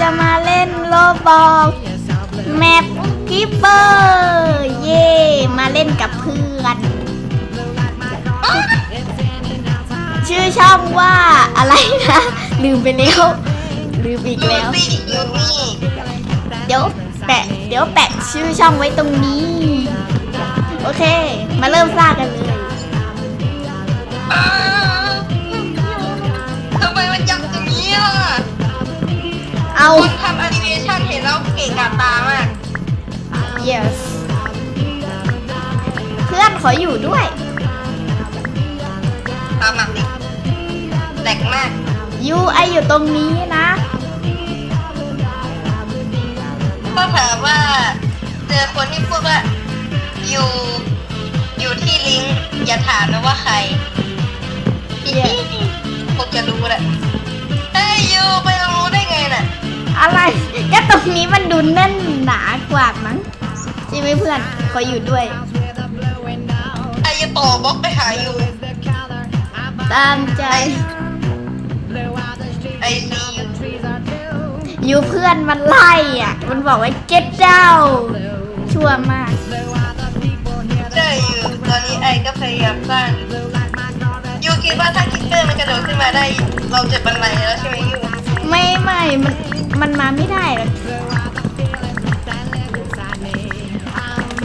จะมาเล่นโลบอกแมปกิปเปอร์เย่มาเล่นกับเพื่อน ชื่อช่องว่าอะไรนะ ลืมไปแล้วลืมอีกแล้ว เดี๋ยวแปะ เดี๋ยวแปะชื่อช่องไว้ตรงนี้ โอเค มาเริ่มสร้างกันเลยทำไมมันยับอย่างนี้อะ เอา คนทำแอนิเมชันเห็นแล้วเก่งกาตามาก yes เพื่อนขออยู่ด้วย ตามมาดิแหลกมาก ยูไออยู่ตรงนี้นะ ก็ถามว่า เจอคนที่พูดว่า อยู่ อยู่ที่ลิงก์อย่าถามนะว่าใคร Yes คงจะรู้แหละเฮ้ยยูไปรู้ได้ไงน่ะ อะไร ก็ตรงนี้มันดูแน่นหนากว่ามั้งใช่ไหมเพื่อนขออยู่ด้วยไอ้ยูต่อบล็อกไปหายูตามใจไอซียูยูเพื่อนมันไล่อะ มันบอกว่า get down ชั่วมากใช่ยูตอนนี้ไอก็พยายามสร้างยูคิดว่าถ้าคิปเปอร์มันกระโดดขึ้นมาได้ เราจะบันไลแล้วใช่ไหมยูไม่ไม่มัน มันมาไม่ได้หรอก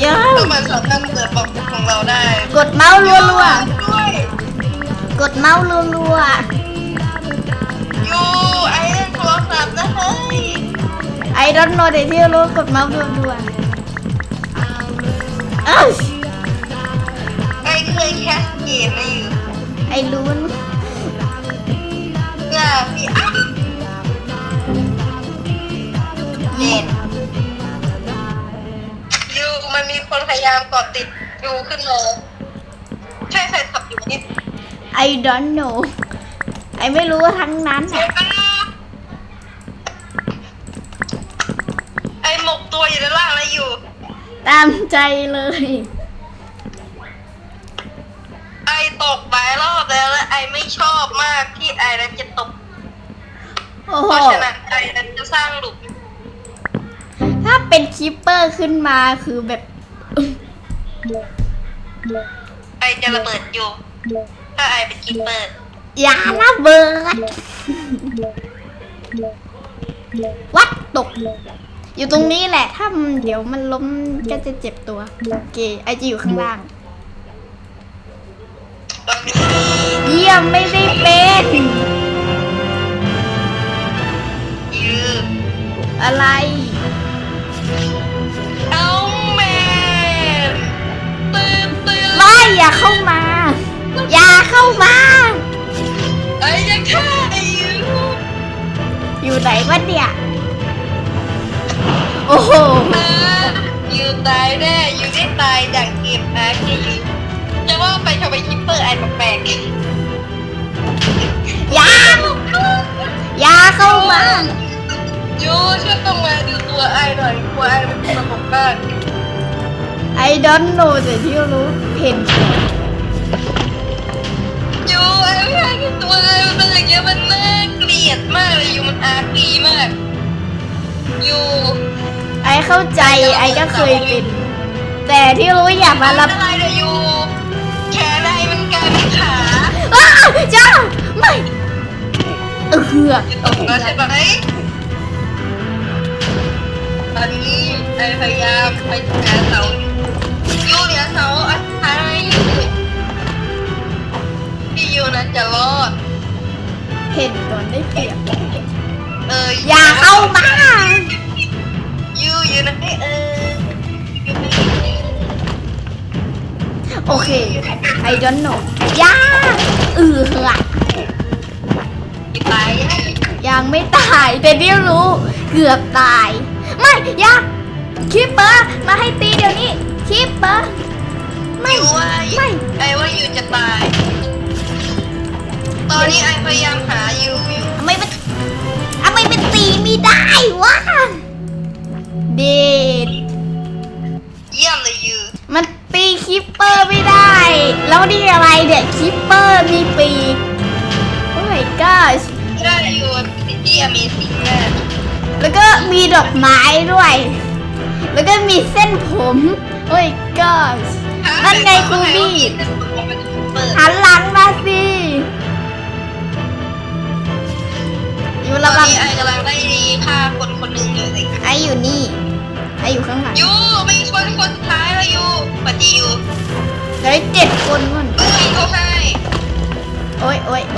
เยอะก็มันสามารถเปิดบล็อกของเราได้กดเมาส์รัวด้วยๆกดเมาส์รัวยูไอเล่นโทรศัพท์นะเฮ้ยๆไอรอนโนเดที่รู้กดเมาส์รัวๆเอ้ยไอเคยแคสเกมนะยูไอรู้นเพื่อพี่อะ เย็นยูมันมีคนพยายามกดติดยูขึ้นมาใช่ใส่ขับอยู่นี่ไอ don't know ไอไม่รู้ทั้งนั้นเดี๋ยอะวกันนะไอหมกตัวอยู่ด้านล่างแล้วอยู่ ตามใจเลย ไอตกหลายรอบแล้วและไอไม่ชอบมากที่ไอนั้นจะตก โอ้เพโห ราะฉะนั้นไอนั้นจะสร้างหลุมถ้า เป็นคิปเปอร์ขึ้นมาคือแบบ ไอจะระเบิดอยู่ ถ้าไอเป็นคิปเปอร์อย่าระเบิด วัดตก อยู่ตรงนี้แหละ ถ้ามันเดี๋ยวมันล้มก็จะเจ็บตัว โอเคไอจะอยู่ข้างล่างตอนนี้เยี่ยมไม่ได้เป็นยูอะไร อย่าเข้ามา อย่าเข้ามาไอจะฆ่าไอยูอยู่ไหนวะเนี่ย โอ้โห อ่ายูตายแน่ยูได้ตายดังเกมอาร์เคยูจะว่าไปทำไมคิปเปอร์ไอแปลกๆอย่า อย่าเข้ามายูช่วยต้องมาดูตัวไอหน่อยกลัวไอมันสมองมา ก I don't know แต่ที่รู้เห็นยูไอไม่อยากเห็นตัวไอมันเป็นอย่างเงี้ยมันน่าเกลียดมากเลยยูมันอาร์ตีมากยูไอเข้าใจไอก็เคยเป็น แต่ที่รู้อย่ามารับอะไรเลยยูแขนไอมันกลายเป็นขาอ้าจ้าไม่เออเหือกยูตกแล้วใช่ไหมตอนนี้ไอพยายามไปหาเสา ยูเนี่ยเสาอะไรยูพี่ยูนั้นจะรอด เห็นก่อนได้เปรียบเอออย่าเข้ามายูอยู่นะเออโอเค I don't know อย่าเออเหือกตายยังไม่ตายแต่ที่รู้ เกือบตาย ไม่อย่าคิปเปอร์มาให้ตีเดี๋ยวนี้ คิปเปอร์ไม่ยูว่าไม่ ไอว่ายูจะตาย ตอนนี้ไอพยายามหายูอยู่ทำไมมันทำไมมันตีไม่ได้วะเดดเยี่ยมเลยยูมันตีคิปเปอร์ไม่ได้ แล้วนี่อะไรเนี่ยคิปเปอร์มีปีกโอ้ my gosh ได้ยูที่อเมซิ่งแน่แล้วก็มีดอกไม้ด้วย แล้วก็มีเส้นผม โอ้ยก็นั่นไงครูบี้เปิดหันหลังมาสิอยู่ตอระนวังนี้ไอกำลังได้ฆ่าคนคนหนึ่งอยู่สิไออยู่นี่ ไออยู่ข้างหลังยูไม่คนคนสุดท้ายแล้วยูปฏิยูเหลือเจ็ดคนก่อนเอ้ยเขาให้โอ้ยโอ้ยโอ้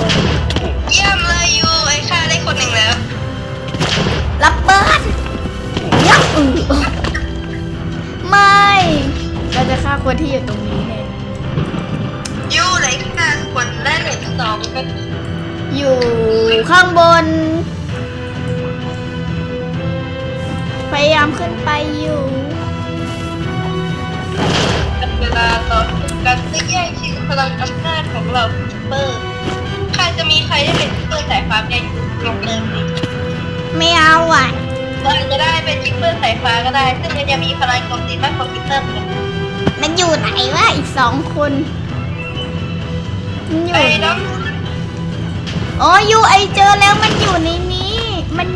กยูลงเริ่มดิไม่เอาอะเราจะได้เป็นซูเปอร์สายฟ้าก็ได้ ซึ่งมันจะมีพลังโจมตีมากกว่าซูเปอร์เหมือนกันมันอยู่ไหนวะอีกสองคนมันอยู่ไอ้น้องอ๋ออยู่ไอเจอแล้วมันอยู่ในนี้ มัน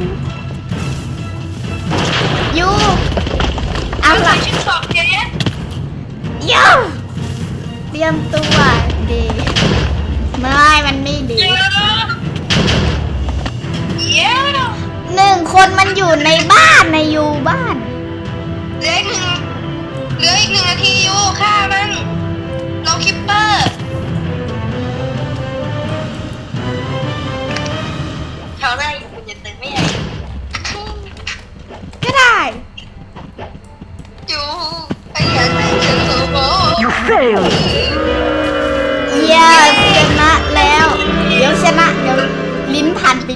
อยู่เอาเอาใส่ล่ะชุดสอบเจ๊เดี๋ยวเตรียมตัวดีไม่มันไม่ดี เยอะเย้หนึ่งคนมันอยู่ในบ้านในอยู่บ้านเหลืออีกหนึ่งเหลืออีกหนึ่งนาทีอยู่ฆ่ามันเราคิปเปอร์เขาได้อยู่คุณจะตื่นไม่ใหญ่ก็ได้อยู่ไอ้อยากได้เงินโซโบ You failed! เย้ชนะแล้ว เดี๋ยวชนะเดี๋ยวลิ้นพันไป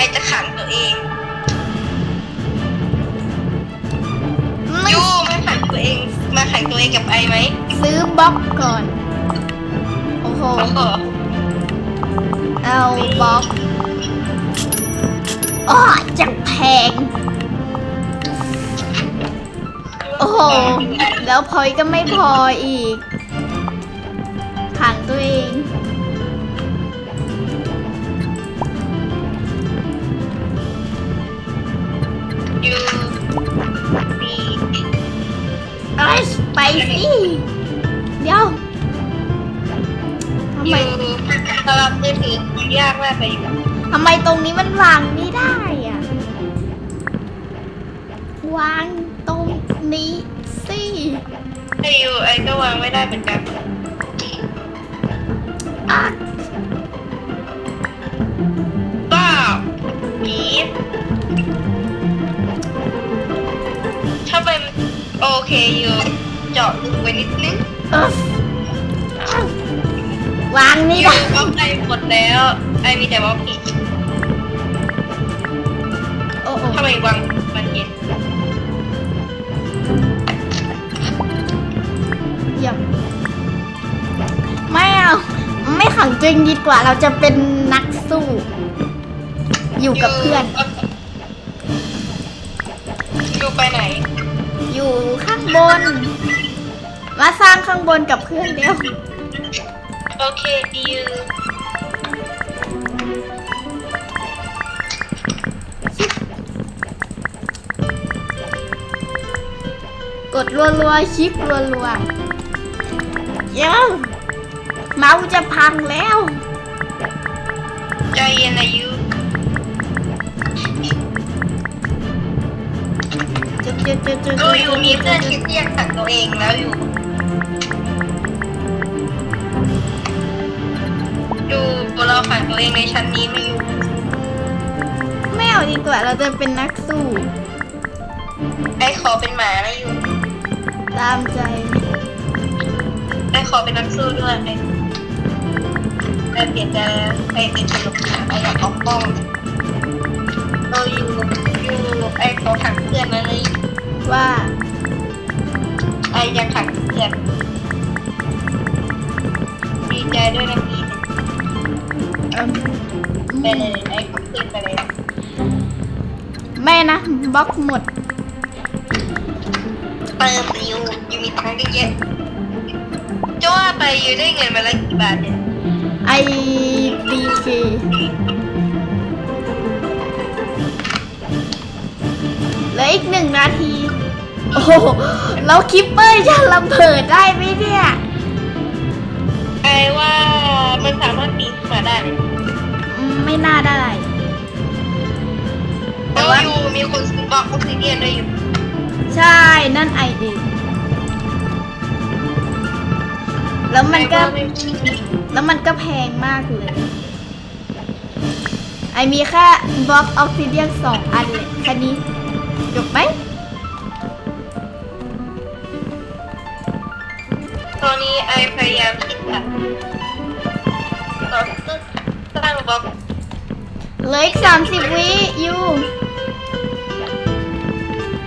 ยูไอจะขังตัวเองไม่ยูมาขังตัวเอง มาขังตัวเองกับไอไหมซื้อบล็อกก่อน โอ้โห โอ้โหเอาบล็อกอ้อจังแพง โอ้โห แล้วพอยก็ไม่พออีก ขังตัวเอง ยูมีเอ้ยไปสิเดี๋ยวทำไมยูสำหรับมือถือยากมากเลยยูทำไมตรงนี้มันวางไม่ได้อะวางตรงนี้สิไอยูไอก็วางไม่ได้เหมือนกัน เคอยู่เจาะลึกไว้นิดนึงเอออ้าววางไม่อยู่ได้บล็อกไอหมดแล้วไอมีแต่บล็อกผีโอ้โหทำไมวางมันเย็นเยี่ยมไม่เอาไม่ขังตัวเองดีกว่าเราจะเป็นนักสู้ อยู่กับเพื่อน อยู่ไปไหน อยู่ข้างบน มาสร้างข้างบนกับเพื่อนเร็วโอเคดิวกดรัวๆคลิกรัวๆ เดี๋ยวเมาส์จะพังแล้ว ใจเย็นนะยู จุดจุดดูอยู่มีเพื่อนคิดเรียกขังตัวเองแล้วอยู่อยู่เราขังตัวเองในชั้นนี้ไม่อยู่ ไม่เอาดีกว่าเราจะเป็นนักสู้ไอ้ขอเป็นหมานะอยู่ ตามใจไอ้ขอเป็นนักสู้ด้วยไอไอเปลี่ยนใจแล้วไอเป็นสนุกไออยากเอาป้องเอออยู่อยู่ไอ้ขอขังเพื่อนนะเลย ว่าไออยากขังเพื่อนดีใจด้วยนะพี่เอิ่มไปเลยไอขังเพื่อนไปเลยไม่นะบล็อกหมดเติมอยู่อยู่มีตังค์เยอะๆจะว่าไปอยู่ได้เงินมาแล้วกี่บาทเนี่ยไอดีเคเหลืออีกหนึ่งนาที โอ้โหแล้วคิปเปอร์จะระเบิดได้ไหมเนี่ยไอ้ว่ามันสามารถปีนขึ้นมาได้อืมไม่น่าได้ แต่แต่ว่าว่าอยู่มีคนซื้อบล็อกออกซิเดียนด้วยอยู่ใช่นั่นไอเองแล้วมันก็ ไอ้ว่าไม่แล้วมันก็แพงมากเลย ไอมีแค่บล็อกออกซิเดียนสองอันเลยแค่นี้จบไหม ตอนนี้ไอพยายามคิดอะต่อสร้างบล็อกเหลืออีกสามสิบวิยู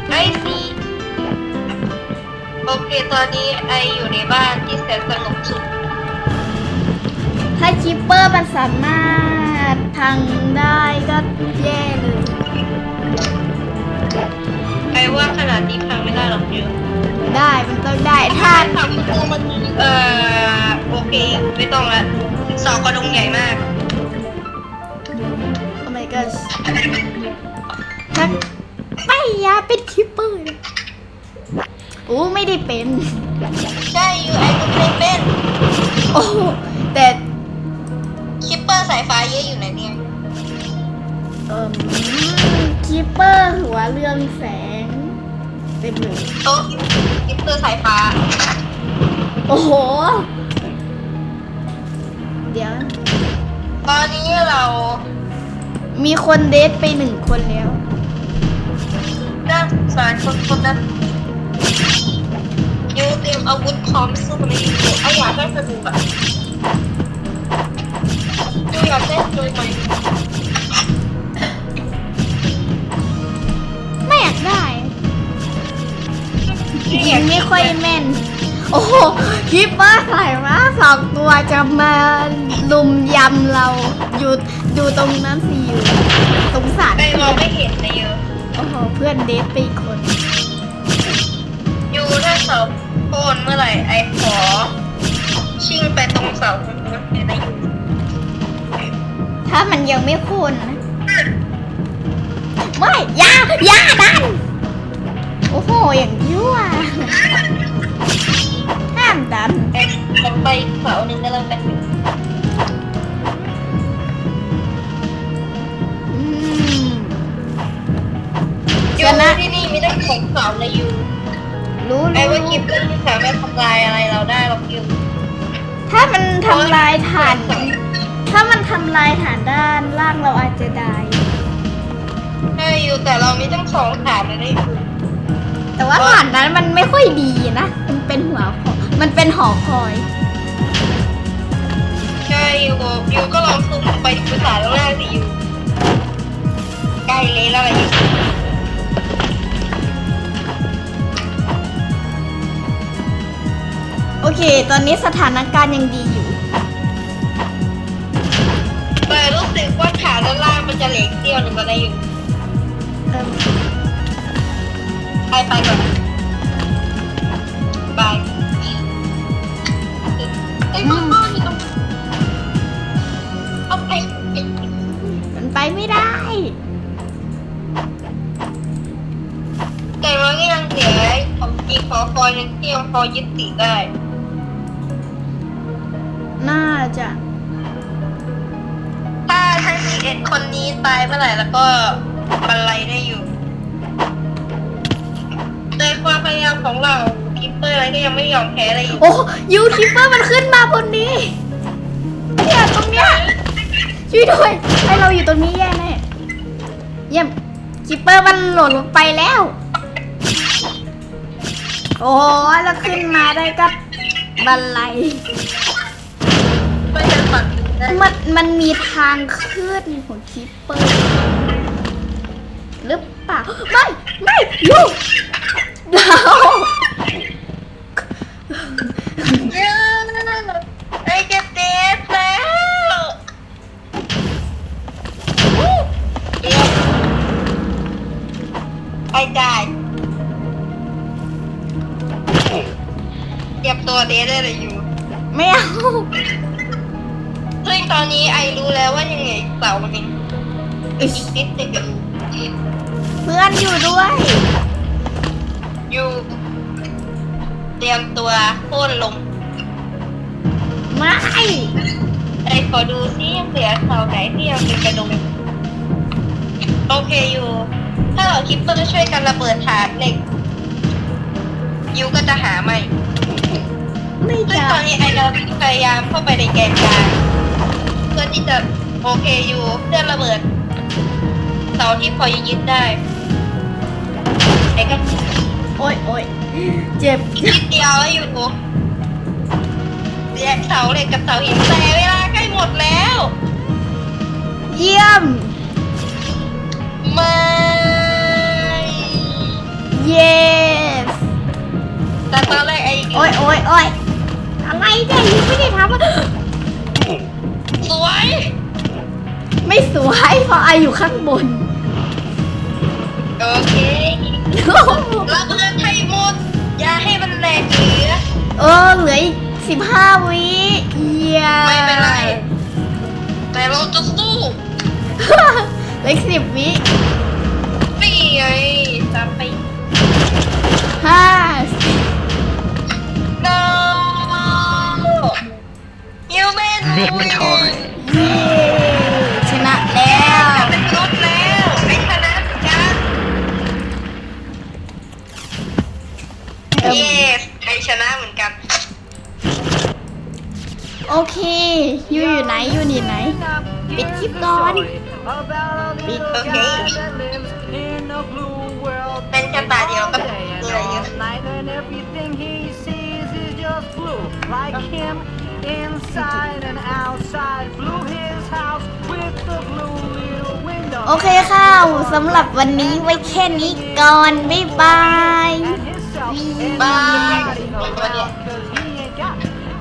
ไอซีโอเคตอนนี้ไออยู่ในบ้านที่แสนสงบสุขถ้าคิปเปอร์มันสามารถพังได้ก็แย่เลย ไอว่าขนาดนี้พังไม่ได้หรอกเยอะ ได้มันต้องได้ถ้าถ้าทำตัวมันเอ่อโอเคไม่ต้องละสองกระดงใหญ่มากโอ้ my gosh ถ้าไม่อยาเป็นคิปเปอร์เลยโอ้ไม่ได้เป็น ใช่อยู่ไอก็ไม่เป็นโอ้แต่คิปเปอร์สายฟ้าเยอะอยู่ไหนเนี่ยเอ่อคิปเปอร์หัวเรืองแสง เต็มเลยโต๊ะคิปเปอร์สายฟ้าโอ้โห เดี๋ยว ตอนนี้เรามีคนเดทไปหนึ่งคนแล้วน่าสงสารคนคนนั้นยูเตรียมอาวุธพร้อมสู้ในยูไออยากได้สนุกอะยูอยากได้สนุกไหมไม่ ยูอยิยางกไม่ค่อยแม่น โอ้โหคิปเปอร์ใส่มาสองตัวจะมาลุมยำเราอยู่ดูตรงนั้นสิอยู่ตรงสระไอมองไม่เห็นนะยูโอ้โหเพื่อนเดทไปอีกคนยูถ้าเสาโค่นเมื่อไหร่ไอขอ ชิ่งไปตรงเสาตรงนู้นเห็นไหมยูถ้ามันยังไม่โคนนะไม่อยาอยาดัน โอ้โห อย่างยั่วห้ามดันไอลงไปอีกเสาหนึ่งก็แล้วกันอืมยูชนะที่นี่มีได้ของเสาเลยยูรู้ไอรู้ว่าคิปเปอร์ไม่สามารถทำลายอะไรเราได้หรอกยูถ้ามันทำลายฐาน ถ้ามันทำลายฐานด้านล่างเราอาจจะได้ใช่อยู่แต่เรามีตั้งสองฐานเลยนะยู แต่ว่าฐานนั้นมันไม่ค่อยดีนะ มันเป็นหัวคอยมันเป็นหอคอย ใช่ยูยูก็ลองซูมไปที่ฐานแรกสิยูใกล้เลยแล้วอะไรยูโอเค ตอนนี้สถานการณ์ยังดีอยู่ แต่รู้สึกว่าฐานด้านล่างมันจะเหล็กเตี้ยวหนึ่งก็ได้ยูเอิ่ม ไปไปก่อนบายไอ้บ้าบ้านี่ต้องเอาไปมันไปไม่ได้ แต่มันก็ยังเหลือของจริงขอคอยยังเที่ยวพอยึดติดได้ น่าจะถ้าถ้าซีเอ็ดคนนี้ตายเมื่อไหร่แล้วก็บรรลัยได้อยู่ โดยความพยายามของเราคิปเปอร์อะไรก็ยังไม่ยอมแพ้เลยอยู่โอ้ยูคิปเปอร์มันขึ้นมาบนนี้เนี่ยตรงเนี้ยช่วยด้วยให้เราอยู่ตรงนี้แย่แน่เยี่ยมคิปเปอร์มันหล่นลงไปแล้ว โอ้แล้วขึ้นมาได้ก็บันไลไม่ใช่ฝันได้มันมันมีทางขึ้นของคิปเปอร์หรือเปล่าไม่ ไม่ยู ดาวเย้ไอ้จะเด็ดแล้วายจ่ายเตรียมตัวเดทได้เลยอยู่ ไม่เอาซึ่งตอนนี้ไอรู้แล้วว่ายังไงเสามันยังอิ๊ชอีกนิดหนึงอยู่เพื่อนอยู่ด้วย ยู่เตรียมตัวโค่นลงไม่ไอขอดูซิยังเหลือเสาไหนที่ยังเป็นกระดงโอเคอยู่ ถ้าเราคิดเพื่อช่วยกันระเบิดฐานเหล็กยูก็จะหาใหม่ไม่ซึ่งจะตอนนี้ไอเราพยายามเข้าไปในแกนกลางเพื่อที่จะโอเคอยู่เพื่อระเบิดเสาที่พอยึดได้ไอ้ก็ โอ๊ยโอ๊ยเจ็บอีกนิดเดียวแล้วอยู่แยกเสาเหล็กกับเสาหินแต่เวลาใกล้หมดแล้ว เยี่ยม ไม่ yes แต่ตอนแรกไอ้โอ๊ยโอ๊ยโอ๊ยอะไรเนี่ยยังไม่ได้ทำอะสวย ไม่สวยเพราะไออยู่ข้างบน โอเค ชนะเหมือนกัน โอเคยูอยู่ไหนยูอยู่ไหน ปิดคลิปก่อน ปิดโอเคเป็นแค่ตาเดียวก็มีอะไรเยอะ And everything he sees is just blue. Like him, inside and outside. Blue his house with the blue little window. โอเคค่ะสำหรับวันนี้ไว้แค่นี้ก่อน บ๊ายบาย And himself, Bye. everybody around